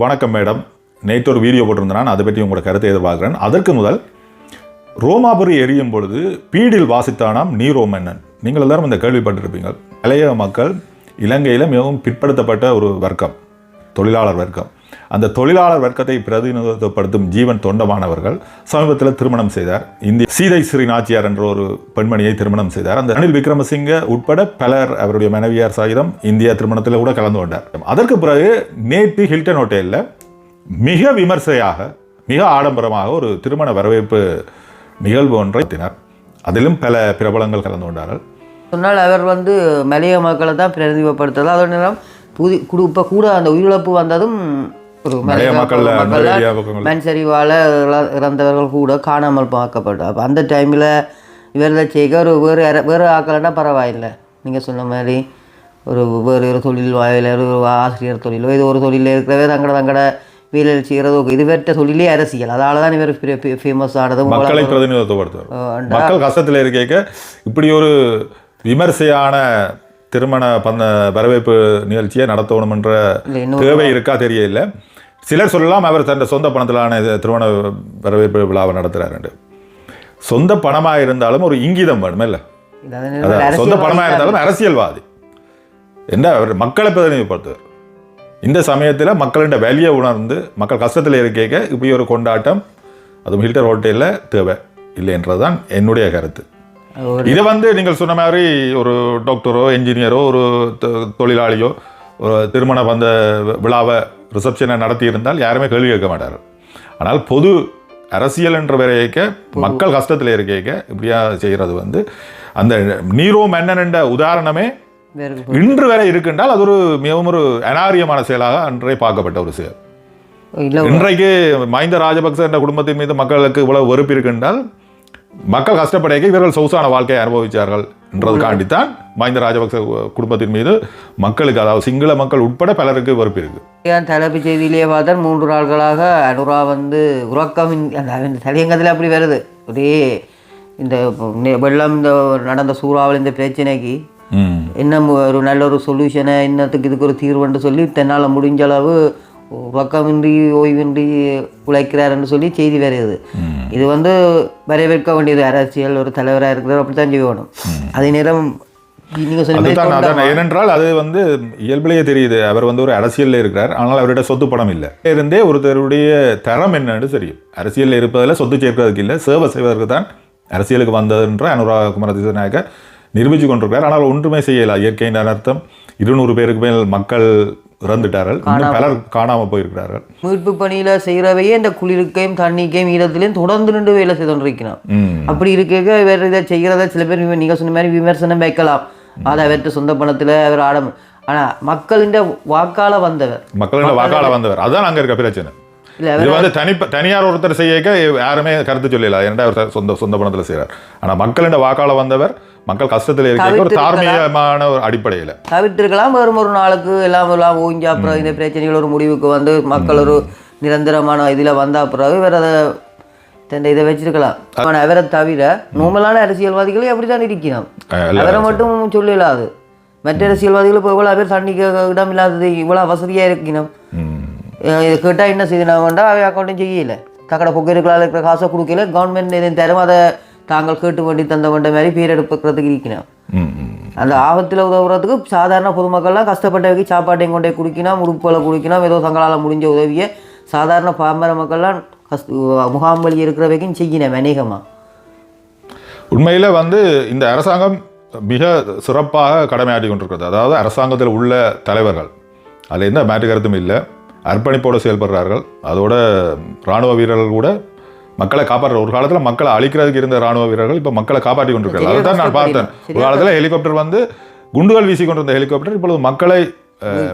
வணக்கம் மேடம். நேற்று ஒரு வீடியோ போட்டிருந்தேன் நான் அதை பற்றி உங்களோட கருத்தை எதிர்பார்க்குறேன். அதற்கு முதல் ரோமாபுரி எரியும் பொழுது பீடில் வாசித்தானாம் நீரோ மன்னன் நீங்கள் எல்லாரும் இந்த கேள்விப்பட்டிருப்பீங்க இளைய மக்கள் இலங்கையில் மிகவும் பிற்படுத்தப்பட்ட ஒரு வர்க்கம் தொழிலாளர் வர்க்கம். அந்த தொழிலாளர் வர்க்கத்தை பிரதிநிதித்துவப்படுத்தும் ஜீவன் தொண்டமானவர்கள் சமீபத்தில் திருமணம் செய்தார். இந்திய சீதை ஸ்ரீ நாச்சியார் என்ற ஒரு பெண்மணியை திருமணம் செய்தார். அந்த ரணில் விக்ரமசிங்க உட்பட பலர் அவருடைய மனைவியார் சாகிதம் இந்தியா திருமணத்தில் கூட கலந்து கொண்டார். அதற்கு பிறகு நேற்று ஹில்டன் ஹோட்டலில் மிக விமர்சையாக மிக ஆடம்பரமாக ஒரு திருமண வரவேற்பு நிகழ்வு ஒன்றை அதிலும் பல பிரபலங்கள் கலந்து கொண்டார்கள். சொன்னால் அவர் வந்து மலைய மக்களை தான் பிரதிநிதிப்படுத்துறது அதோட நேரம் புதி குடு இப்போ கூட அந்த உயிரிழப்பு வந்ததும் ஒரு மலைய மக்கள் மக்கள் நிறைய பக்கங்கள் மண் சரிவால் இற- இறந்தவர்கள் கூட காணாமல் பார்க்கப்பட்டு அப்போ அந்த டைமில் இவர்களை செய்க ஒரு வேறு வேறு ஆக்கலைன்னா பரவாயில்லை. நீங்கள் சொன்ன மாதிரி ஒரு வேறு ஒரு தொழில் வாயில ஒரு ஆசிரியர் தொழிலோ இது ஒரு தொழிலில் இருக்கிறவே தங்கட தங்கட வேலையில் செய்கிறதோ இது வேற்ற தொழிலே அரசியல். அதால தான் இவர் ஃபேமஸ் ஆனதும் மக்களை பிரதிநிதித்துவப்படுத்துவார். மக்கள் கஷ்டத்தில் இருக்க இப்படி ஒரு விமர்சையான திருமண பந்த வரவேற்பு நிகழ்ச்சியை நடத்தணுமென்ற தேவை இருக்கா தெரியல. சிலர் சொல்லலாம் அவர் தன் சொந்த பணத்திலான திருமண வரவேற்பு விழாவை நடத்துகிறாரு சொந்த பணமாக இருந்தாலும் ஒரு இங்கிதம் வேணும் இல்லை. சொந்த பணமாக. இருந்தாலும் அரசியல்வாதி. என்ன அவர் மக்களை பிரதிநிதிப்படுத்துவார். இந்த சமயத்தில் மக்களின் வேலையை உணர்ந்து மக்கள் கஷ்டத்தில் இருக்க இப்படி ஒரு கொண்டாட்டம் அதுவும் ஹில்டர் ஹோட்டலில் தேவை இல்லைன்றது தான் என்னுடைய கருத்து. இது வந்து நீங்கள் சொன்ன மாதிரி ஒரு டாக்டரோ என்ஜினியரோ ஒரு தொழிலாளியோ ஒரு திருமண பந்த விழாவை ரிசப்ஷனை நடத்தி இருந்தால் யாருமே கேள்வி கேட்க மாட்டார் ஆனால் பொது அரசியல் என்ற வரையக்க மக்கள் கஷ்டத்தில் இருக்க இப்படியா செய்கிறது வந்து அந்த நீரோ மன்னன் என்ற உதாரணமே இன்று வரை இருக்கின்றால் அது ஒரு மிகவும் ஒரு அனாரியமான செயலாக அன்றே பார்க்கப்பட்ட ஒரு செயல். இன்றைக்கு மஹிந்த ராஜபக்ச என்ற குடும்பத்தின் மீது மக்களுக்கு இவ்வளவு வெறுப்பு இருக்கின்றால் மக்கள் கஷ்டப்படைக்க இவர்கள் சொகுசான வாழ்க்கையை அனுபவிச்சார்கள் என்றதுக்காண்டித்தான் மஹிந்த ராஜபக்ச குடும்பத்தின் மீது மக்களுக்கு அதாவது சிங்கள மக்கள் உட்பட பலருக்கு வெறுப்பு இருக்கு. ஏன் தலைப்பு செய்தியிலேயே பார்த்தா மூன்று நாட்களாக அனுரா வந்து உறக்கம் அந்த தலையங்கத்தில் அப்படி வருது. ஒரே இந்த வெள்ளம் இந்த நடந்த சூறாவளி இந்த பிரச்சனைக்கு. என்ன ஒரு நல்ல ஒரு சொல்யூஷனை இன்னத்துக்கு இதுக்கு ஒரு தீர்வுன்னு சொல்லி தன்னால் முடிஞ்ச அளவு உறக்கமின்றி ஓய்வின்றி உழைக்கிறாருன்னு சொல்லி செய்தி வருது இது வந்து வரவேற்க வேண்டியது அரசியல் ஒரு தலைவராக இருக்கிறவர் அப்படி தான் செய்யணும் அதே நேரம் ஏனென்றால் அது வந்து இயல்பிலேயே தெரியுது. அவர் வந்து ஒரு அரசியலில் இருக்கிறார். ஆனால் அவருடைய சொத்து பணம் இல்லை. இருந்தே ஒருத்தருடைய தரம் என்னன்னு தெரியும். அரசியலில் இருப்பதில் சொத்து சேர்க்கிறதுக்கு இல்லை. சேவை செய்வதற்கு தான் அரசியலுக்கு வந்ததுன்ற அனுராக் குமார திசநாயக்க நிரூபித்து கொண்டிருக்கிறார். ஆனால் ஒன்றுமே செய்யல. இயற்கையின் அனர்த்தம் இருநூறு பேருக்கு மேல் மக்கள் இறந்துட்டார்கள். இன்னும் பலர் காணாமல் போயிருக்கிறார்கள். மீட்பு பணியில செய்கிறவையே இந்த குளிருக்கையும் தண்ணிக்கையும் ஈரத்திலையும் தொடர்ந்து நின்று வேலை செய்து கொண்டிருக்கிறான். அப்படி இருக்க வேறு இதை செய்கிறத சில பேர் விம- நீங்க சொன்ன மாதிரி விமர்சனம் வைக்கலாம். அது அவர்கிட்ட சொந்த பணத்துல அவர் ஆடம். ஆனா மக்களின் வாக்கால வந்தவர். மக்களின் வாக்காள வந்தவர். அதுதான் அங்க இருக்க பிரச்சனை. இது வந்து தனி தனியார் ஒருத்தர் செய்யக்க யாருமே கருத்து சொல்லல. ஏன்டா அவர் சொந்த சொந்த பணத்தில் செய்கிறார் ஆனா மக்களின் வாக்காள வந்தவர் மக்கள் கஷ்டத்தில் இருக்க ஒரு தார்மீகமான ஒரு அடிப்படையில். தவிர்த்திருக்கலாம். வரும் ஒரு நாளுக்கு எல்லாம் எல்லாம் ஓய்ஞ்ச அப்புறம் இந்த பிரச்சனைகள் ஒரு முடிவுக்கு வந்து மக்கள் ஒரு நிரந்தரமான இதுல வந்த பிறகு வேற அதை தன் இதை வச்சிருக்கலாம். ஆனா அவரை தவிர நோமலான அரசியல்வாதிகளே அப்படித்தான் இருக்கிறோம் அவரை மட்டும் சொல்லலாது மற்ற அரசியல்வாதிகள் இப்போ இவ்வளோ பேர் தண்ணிக்கு இடம் இல்லாதது இவ்வளோ வசதியாக இருக்கணும் இதை கேட்டால் என்ன செய்யணும் வேண்டாம் அவை அக்கௌண்ட்டும் செய்யல. தக்கட பொக்கருக்களால் இருக்கிற காசை கொடுக்கல. கவர்மெண்ட் எதுவும் தரும் அதை தாங்கள் கேட்டு வேண்டி தந்த வேண்ட மாதிரி பேர் எடுப்புக்கிறதுக்கு இருக்கணும் அந்த ஆபத்தில் உதவுறதுக்கு சாதாரண பொதுமக்கள்லாம் கஷ்டப்பட்டவைக்கு சாப்பாட்டையும் கொண்டே குடிக்கணும் உடுப்புகளை குடிக்கணும் ஏதோ தங்களால் முடிஞ்ச உதவியை சாதாரண பாமர மக்கள்லாம் கஷ்ட முகாம் வழி இருக்கிறவைக்கும் செய்யணும் அநேகமாக உண்மையில் வந்து இந்த அரசாங்கம் மிக சிறப்பாக கடமையாற்றி கொண்டிருக்கிறது. அதாவது அரசாங்கத்தில் உள்ள தலைவர்கள் அதில் எந்த மாற்று கருத்தும் இல்லை. அர்ப்பணிப்போடு செயல்படுறார்கள். அதோட இராணுவ வீரர்கள் கூட மக்களை காப்பாற்ற ஒரு காலத்தில் மக்களை அழிக்கிறதுக்கு இருந்த ராணுவ வீரர்கள் இப்போ மக்களை காப்பாற்றி கொண்டிருக்கிறார்கள். அதுதான் நான் பார்த்தேன். ஒரு காலத்தில் ஹெலிகாப்டர் வந்து குண்டுகள் வீசி கொண்டிருந்த ஹெலிகாப்டர் இப்பொழுது மக்களை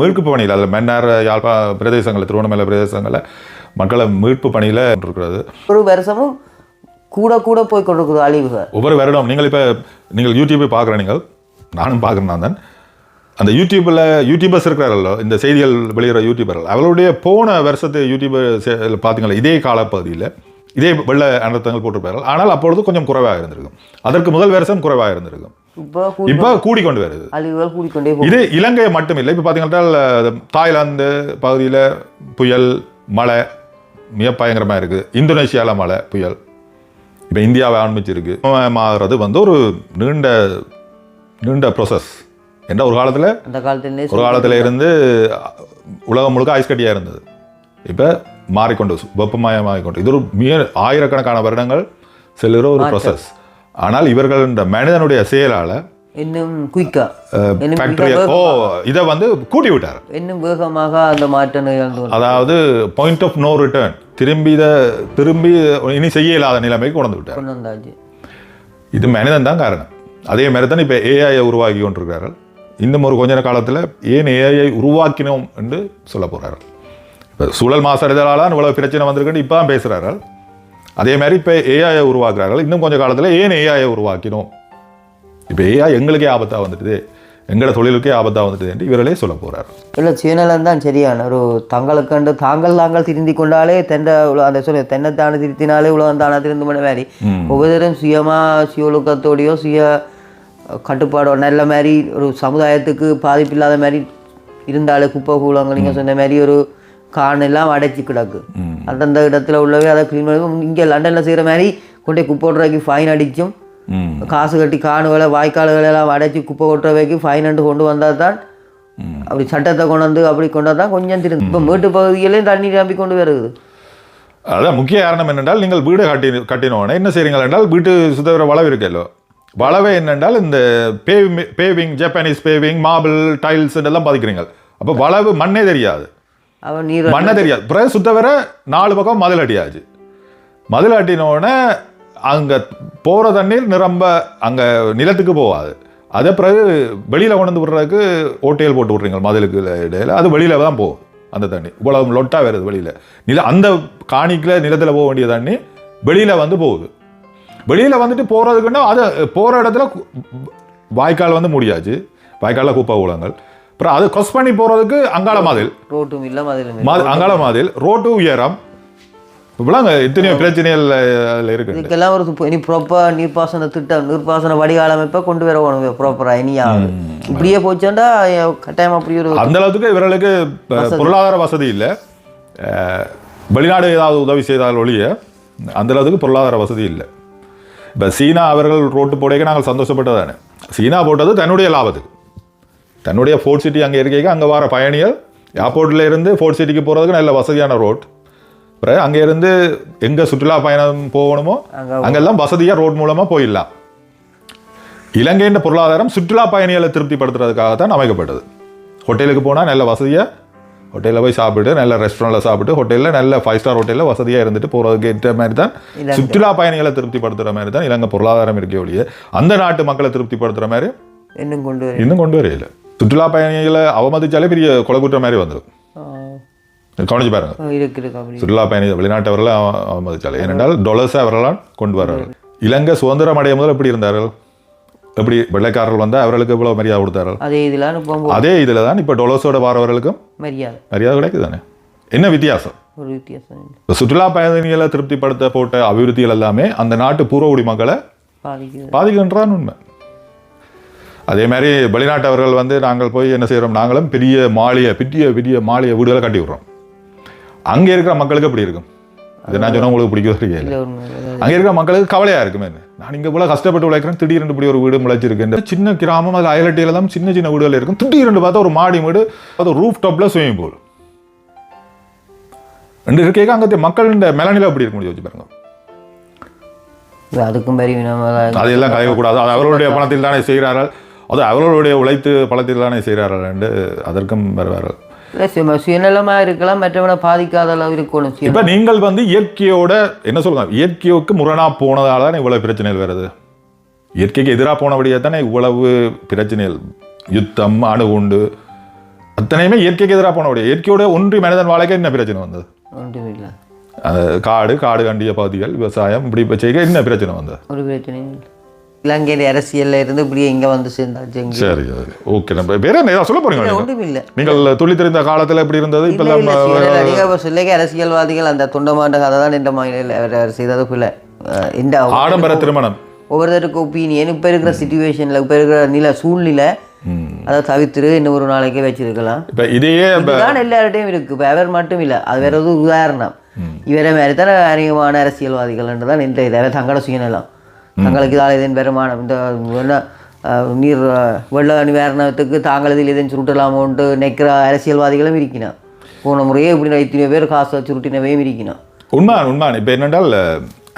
மீட்பு பணியில் அதில் மன்னார் யாழ்ப்பா பிரதேசங்களில் திருவண்ணாமலை பிரதேசங்களில் மக்களை மீட்பு பணியில் இருக்கிறது ஒரு வருஷமும் கூட கூட போய் கொண்டிருக்குது அழிவுகள். ஒவ்வொரு வருடம் நீங்கள் இப்போ நீங்கள் யூடியூப்பை பார்க்குற நீங்கள் நானும் பார்க்குறேன் நான் தான். அந்த யூடியூப்பில் யூடியூபர்ஸ் இருக்கிறார்களோ இந்த செய்திகள் வெளியிடுற யூடியூபர்கள் அவர்களுடைய போன வருஷத்து யூடியூபர் பார்த்தீங்களா இதே காலப்பகுதியில் இதே வெள்ள அனர்த்தங்கள் போட்டிருப்பார்கள். ஆனால் அப்பொழுது கொஞ்சம் குறைவாக இருந்திருக்கும். அதற்கு முதல் வருஷம் குறைவாக இருந்திருக்கும். இப்போ கூடி இப்போ கூடிக்கொண்டு வருது. கூடிக்கொண்டே இது இலங்கை மட்டும் இல்லை இப்போ பார்த்தீங்கன்னா தாய்லாந்து பகுதியில் புயல் மழை மிக பயங்கரமாக இருக்குது இந்தோனேஷியாவில் மழை புயல். இப்போ இந்தியாவை ஆரம்பிச்சிருக்கு. மாறுறது வந்து ஒரு நீண்ட நீண்ட ப்ரோசஸ் என்ற ஒரு காலத்தில் அந்த காலத்திலே ஒரு காலத்தில் இருந்து உலகம் முழுக்க ஐஸ் கட்டியாக இருந்தது. இப்போ மாறிக்கொண்டு வெப்பமயமாகிக்கொண்டு. இது ஒரு மிக ஆயிரக்கணக்கான வருடங்கள் செல்லுற ஒரு ப்ரோசஸ் ஆனால் இவர்கள் இந்த மனிதனுடைய செயலால் இன்னும் குயிக்கா? ஓ இதை வந்து கூட்டி விட்டார் இன்னும் வேகமாக அந்த மாற்றம் அதாவது பாயிண்ட் ஆஃப் நோ ரிட்டர்ன் திரும்பி இதை திரும்பி இனி செய்ய இயலாத நிலைமைக்கு கொண்டு விட்டார் இது மனிதன் தான் காரணம். அதே மாதிரி தான் இப்போ ஏஐயை உருவாக்கி கொண்டிருக்கிறார்கள். இன்னும் ஒரு கொஞ்ச காலத்தில் ஏன் ஏஐயை உருவாக்கினோம் என்று சொல்ல போகிறார்கள் சூழல் மாசடைதலால் தான் இவ்வளவு பிரச்சனை வந்திருக்குன்னு இப்போ தான் பேசுகிறார்கள் அதே மாதிரி இப்போ ஏஐயை உருவாக்குறார்கள். இன்னும் கொஞ்ச காலத்தில் ஏன் ஏஐயை உருவாக்கினோம்? இப்போ ஏஐ எங்களுக்கே ஆபத்தாக வந்துட்டுது. எங்களோட தொழிலுக்கே ஆபத்தாக வந்துட்டுது என்று இவர்களே சொல்ல போகிறார் இல்லை சுயநலம் தான் சரியான. ஒரு தங்களுக்கண்டு தாங்கள் தாங்கள் திருந்தி கொண்டாலே தென்னை அந்த சொல்லு தென்னைத்தானே திருத்தினாலே உலகம் தானே திருந்து பண்ண மாதிரி ஒவ்வொருத்தரும் சுயமாக சுயொழுக்கத்தோடையோ சுய கட்டுப்பாடோ நல்ல மாதிரி ஒரு சமுதாயத்துக்கு பாதிப்பு இல்லாத மாதிரி இருந்தாலே குப்பை கூலங்கள் நீங்கள் சொன்ன மாதிரி ஒரு கான் எல்லாம் அடைச்சி கிடக்கு. அந்தந்த இடத்துல உள்ளவே அதை க்ளீன் பண்ணி இங்கே லண்டனில் செய்கிற மாதிரி கொண்டே குப்பை ஓட்டுறதுக்கு ஃபைன் அடிச்சும் ம். காசு கட்டி காணுகளை வாய்க்கால்களை எல்லாம் அடைச்சி குப்பை கொட்டுற வைக்கி ஃபைன் கொண்டு வந்தால் தான் அப்படி சட்டத்தை கொண்டு வந்து அப்படி கொண்டு வந்தால் கொஞ்சம் திருந்து இப்போ மேட்டு பகுதியிலையும் தண்ணி நிரம்பி கொண்டு வருது. அதான் முக்கிய காரணம் என்னென்றால் நீங்கள் வீடு கட்டி கட்டினோடனே என்ன செய்றீங்கள் என்றால் வீட்டு சுத்தவர வளவு இருக்கല്ലോ வளவே என்னென்றால் இந்த paving paving Japanese paving marble tiles எல்லாம் பாதிக்கிறீங்க அப்போ வளவு மண்ணே தெரியாது. அவன் நீர் பண்ண தெரியாது. பிறகு சுத்தவர நாலு பக்கம் மதில் அடியாச்சு. மதில் அட்டினோடனே அங்கே போகிற தண்ணீர் நிரம்ப அங்கே நிலத்துக்கு போகாது. அதை பிறகு வெளியில் கொண்டு வந்து விடுறதுக்கு ஓட்டையில் போட்டு விட்றீங்க மதிலுக்கு இடையில. அது வெளியில் தான் போகும் அந்த தண்ணி. இவ்வளவு லொட்டாக வருது வெளியில். நில அந்த காணிக்கில் நிலத்தில் போக வேண்டிய தண்ணி வெளியில் வந்து போகுது. வெளியில் வந்துட்டு போகிறதுக்குன்னா அது போகிற இடத்துல கு- வாய்க்கால் வந்து முடியாச்சு. வாய்க்காலில் குப்பை கூலங்கள் அப்புறம் அது கொஸ் பண்ணி போகிறதுக்கு அங்காள மதில். ரோட்டும் இல்லை மதிலும். மா அங்காள மதில் ரோட்டு உயரம். இப்படிலாம் எத்தனையோ பிரச்சனைகள் அதில் இருக்கு. இதுக்கெல்லாம் ஒரு இனி ப்ராப்பர் நீர்ப்பாசன திட்டம் நீர்ப்பாசன வடிகால் அமைப்பை கொண்டு வரணும் ப்ராப்பராக இனியாவது இப்படியே போச்சோண்டா கட்டாயம் அப்படி ஒரு அந்த அளவுக்கு இவர்களுக்கு பொருளாதார வசதி இல்லை. வெளிநாடு ஏதாவது உதவி செய்தால் ஒழிய அந்த அளவுக்கு பொருளாதார வசதி இல்லை. இப்போ சீனா அவர்கள் ரோட்டு போடைக்கு நாங்கள் சந்தோஷப்பட்டதானே. சீனா போட்டது தன்னுடைய லாபத்துக்கு. தன்னுடைய ஃபோர்ட் சிட்டி அங்கே இருக்கைக்கு அங்கே வர பயணிகள் ஏர்போர்ட்ல இருந்து ஃபோர்ட் சிட்டிக்கு போகிறதுக்கு நல்ல வசதியான ரோட் அப்புறம் அங்கே இருந்து எங்கே சுற்றுலா பயணம் போகணுமோ அங்க அங்கெல்லாம் வசதியாக ரோட் மூலமாக போயிடலாம். இலங்கையின் பொருளாதாரம் சுற்றுலா பயணிகளை திருப்திப்படுத்துறதுக்காக தான் அமைக்கப்பட்டது ஹோட்டலுக்கு போனால் நல்ல வசதியாக ஹோட்டலில் போய் சாப்பிட்டு நல்ல ரெஸ்டாரண்ட்டில் சாப்பிட்டு ஹோட்டலில் நல்ல ஃபைவ் ஸ்டார் ஹோட்டலில் வசதியாக இருந்துட்டு போகிறதுக்கு ஏற்ற மாதிரி தான். சுற்றுலா பயணிகளை திருப்திப்படுத்துகிற மாதிரி தான் இலங்கை பொருளாதாரம் இருக்கே ஒழிய அந்த நாட்டு மக்களை திருப்திப்படுத்துகிற மாதிரி இன்னும் கொண்டு இன்னும் கொண்டு வரையில சுற்றுலா பயணிகளை அவமதிச்சாலே பெரிய கொலை குற்ற மாதிரி வந்துடும் கவனிச்சு பாருங்க. சுற்றுலா பயணிகள் வெளிநாட்டவர்களை அவ- அவமதிச்சாலே. ஏனென்றால் டொலர்ஸை அவர்களால் கொண்டு வர்றார்கள் இலங்கை சுதந்திரம் அடைய முதல் எப்படி இருந்தார்கள்? எப்படி வெள்ளைக்காரர்கள் வந்தால் அவர்களுக்கு இவ்வளவு மரியாதை கொடுத்தார்கள்? அதே இதில் அதே இதில் தான் இப்போ டொலர்ஸோட வாரவர்களுக்கும் மரியாதை. மரியாதை கிடைக்குது தானே என்ன வித்தியாசம்? ஒரு வித்தியாசம் சுற்றுலா பயணிகளை திருப்திப்படுத்த போட்ட அபிவிருத்திகள் எல்லாமே அந்த நாட்டு பூர்வகுடி மக்களை பாதிக்குது. பாதிக்கின்றான் உண்மை. அதே மாதிரி வெளிநாட்டவர்கள் வந்து நாங்கள் போய் என்ன செய்கிறோம் நாங்களும் பெரிய மாளிகை பெரிய பெரிய மாளிகை வீடுகளை கட்டி விடுறோம். அங்கே இருக்கிற மக்களுக்கு எப்படி இருக்கும்? இது நான் சொன்னா உங்களுக்கு பிடிக்கிறது இல்லை அங்கே இருக்கிற மக்களுக்கு கவலையாக இருக்குமே நான் இங்கே போல கஷ்டப்பட்டு உழைக்கிறேன் திடீர்னு இப்படி ஒரு வீடு முளைச்சிருக்கு. இந்த சின்ன கிராமம் அதில் அயலட்டியில் தான் சின்ன சின்ன வீடுகள் இருக்கும். திடீர்னு பார்த்தா ஒரு மாடி வீடு அது ரூஃப் டாப்பில் ஸ்விமிங் பூல் ரெண்டு இருக்கைக்கு அங்கே மக்கள் இந்த மெலனில் எப்படி இருக்க முடியும் பாருங்க. அதுக்கும் பெரிய நம்ம அதையெல்லாம் கலையக்கூடாது அது அவர்களுடைய பணத்தில் தானே செய்கிறார்கள். அது அவர்களுடைய உழைத்து பணத்தில் தானே செய்கிறார்கள் என்று அதற்கும் இல்லை சுய சுயநலமாக இருக்கலாம் மற்றவனை பாதிக்காத அளவு இருக்கணும் இப்போ நீங்கள் வந்து இயற்கையோட என்ன சொல்லுங்க? இயற்கையோக்கு முரணா போனதால தானே இவ்வளவு பிரச்சனைகள் வருது. இயற்கைக்கு எதிராக போனபடியே தானே இவ்வளவு பிரச்சனைகள்? யுத்தம் அணுகுண்டு அத்தனையுமே இயற்கைக்கு எதிராக போனபடியே? இயற்கையோட ஒன்றி மனிதன் வாழைக்க என்ன பிரச்சனை வந்தது? காடு காடு கண்டிய பகுதிகள் விவசாயம் இப்படி இப்போ செய்ய என்ன பிரச்சனை வந்தது? ஒரு பிரச்சனையும் இல்லை. இலங்கையில அரசியல்ல இருந்து இப்படியே இங்க வந்து சேர்ந்தாச்சு. சரி சரி. ஓகே நம்ம வேற என்ன ஏதாவது சொல்ல போறீங்க? ஒன்றும் இல்லை. நீங்கள் துள்ளி தெரிந்த காலத்துல எப்படி இருந்தது? இப்ப சொல்லிக்க அரசியல்வாதிகள் அந்த தொண்டமாண்ட கதை தான் இந்த மாநில செய்தது பிள்ளை இந்த ஆடம்பர திருமணம். ஒவ்வொருத்தருக்கு ஒப்பீனியன் இப்போ இருக்கிற சுச்சுவேஷன்ல இப்போ இருக்கிற நில சூழ்நிலை அதை தவிர்த்துட்டு இன்னும் ஒரு நாளைக்கே வச்சிருக்கலாம். இப்ப இதையே இதுதான் எல்லார்ட்டையும் இருக்கு. இப்போ அவர் மட்டும் இல்லை. அது வேற ஒரு உதாரணம். இவரை மாதிரி தானே அதிகமான அரசியல்வாதிகள் தான் இந்த இதை தங்களோட சுயநலம். தங்களுக்கு இதால் இதன் வருமானம்? இந்த என்ன நீர் வெள்ள நிவாரணத்துக்கு தாங்கள் இதில் இதன் சுருட்டலாமோன்ட்டு நிற்கிற அரசியல்வாதிகளும் இருக்கணும் போன முறையே இப்படி இத்தனை பேர் காசை சுருட்டினவையும் இருக்கணும் உண்மைதான் உண்மைதான். இப்போ என்னென்றால்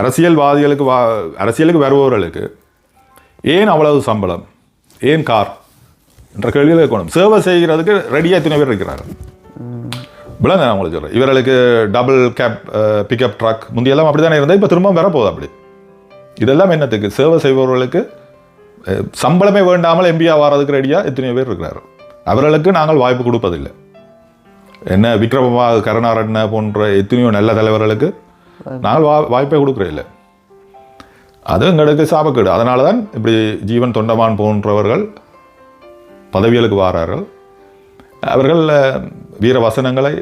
அரசியல்வாதிகளுக்கு வா அரசியலுக்கு வருபவர்களுக்கு ஏன் அவ்வளவு சம்பளம்? ஏன் கார்? என்ற கேள்வியில் இருக்கணும் சேவை செய்கிறதுக்கு ரெடியாக எத்தனை பேர் இருக்கிறார்கள். விளங்க நான் உங்களுக்கு சொல்கிறேன் இவர்களுக்கு டபுள் கேப் பிக்கப் ட்ரக் முந்தியெல்லாம் அப்படி தானே இருந்தால் இப்போ திரும்ப வரப்போகுது அப்படி. இதெல்லாம் என்னத்துக்கு? சேவை செய்பவர்களுக்கு சம்பளமே வேண்டாமல் எம்பியா வர்றதுக்கு ரெடியாக எத்தனையோ பேர் இருக்கிறார்கள். அவர்களுக்கு நாங்கள் வாய்ப்பு கொடுப்பதில்லை. என்ன விக்ரமமா கருணாரட்ன போன்ற எத்தனையோ நல்ல தலைவர்களுக்கு நாங்கள் வா வாய்ப்பே கொடுக்குறே இல்லை. அது எங்களுக்கு சாபக்கேடு. அதனால தான் இப்படி ஜீவன் தொண்டமான் போன்றவர்கள் பதவிகளுக்கு வாரார்கள். அவர்கள் வீர வசனங்களை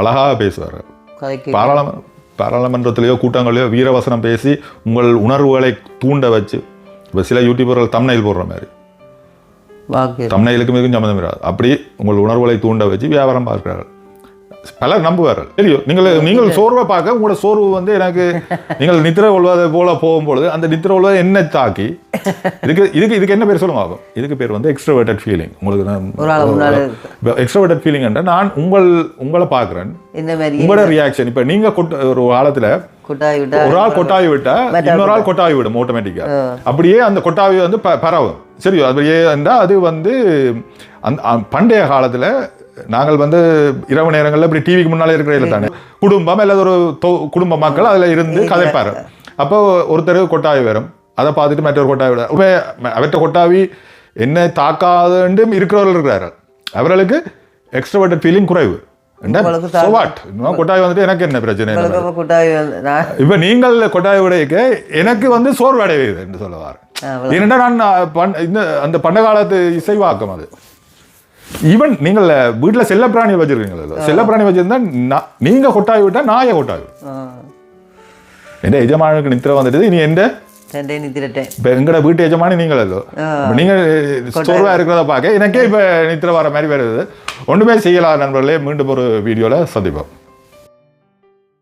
அழகாக பேசுவார்கள். கதைக்கு பாராளும பாராளுமன்றத்திலேயோ கூட்டங்களிலேயோ வீரவசனம் பேசி உங்கள் உணர்வுகளை தூண்ட வச்சு இப்போ சில யூடியூபர்கள் தம்னையில் போடுற மாதிரி. தம்னையிலுக்கு மிகவும் சம்மந்தம் இராது அப்படி உங்கள் உணர்வுகளை தூண்ட வச்சு வியாபாரம் பார்க்கிறார்கள். பலர் நம்புவார்கள். தெரியும். நீங்கள் நீங்கள் சோர்வை பார்க்க உங்களோட சோர்வு வந்து எனக்கு நீங்கள் நித்திரை கொள்வதை போல போகும்பொழுது அந்த நித்திரை கொள்வதை என்ன தாக்கி இதுக்கு இதுக்கு இதுக்கு என்ன பேர் சொல்லுங்க ஆகும்? இதுக்கு பேர் வந்து எக்ஸ்ட்ரோவேட்டட் ஃபீலிங் உங்களுக்கு எக்ஸ்ட்ரோவேட்டட் ஃபீலிங் என்ற நான் உங்கள் உங்களை பார்க்குறேன். உங்களோட ரியாக்ஷன் இப்போ நீங்க கொட்ட ஒரு காலத்துல ஒரு ஆள் கொட்டாவி விட்டா இன்னொரு ஆள் கொட்டாவி விடும் ஆட்டோமேட்டிக்கா அப்படியே அந்த கொட்டாவி வந்து பரவும். சரி அப்படியே அது வந்து அந்த பண்டைய காலத்துல நாங்கள் வந்து இரவு நேரங்கள்ல இப்படி டிவிக்கு முன்னாலே இருக்கிற தானே. குடும்பம் அல்லது ஒரு குடும்ப மக்கள் அதுல இருந்து கதைப்பாரு. அப்போ ஒருத்தர் கொட்டாவி வரும். அதை பார்த்துட்டு மற்றொரு கொட்டாவி விட அவற்ற கொட்டாவி என்ன தாக்காதுன்னு இருக்கிறவர்கள் இருக்கிறார்கள். அவர்களுக்கு எக்ஸ்ட்ரோவேட்டட் ஃபீலிங் குறைவு. கொட்டாவி வந்துட்டு எனக்கு என்ன பிரச்சனை கொட்டாய் இப்ப நீங்கள் கொட்டாய் விடைக்கு எனக்கு வந்து சோர்வு அடைவது என்று சொல்லுவார். ஏனென்றால் நான் இந்த அந்த பண்ட காலத்து இசைவாக்கம் அது. ஈவன் நீங்கள் வீட்டுல செல்லப்பிராணி வச்சிருக்கீங்களா? செல்லப்பிராணி வச்சிருந்தா நான்- நீங்க கொட்டாய் விட்டா நாயை கொட்டாய் வந்துட்டு நீ எந்த ரெண்டே நித்திரட்டேன் இப்ப எங்கட வீட்டு எஜமானி நீங்கள் அல்லோ இப்ப நீங்க சோர்வா இருக்கிறத பார்க்க எனக்கே இப்ப நித்திர வர மாதிரி வருது ஒண்ணுமே செய்யலாம் நண்பர்களே மீண்டும் ஒரு வீடியோல சந்திப்போம்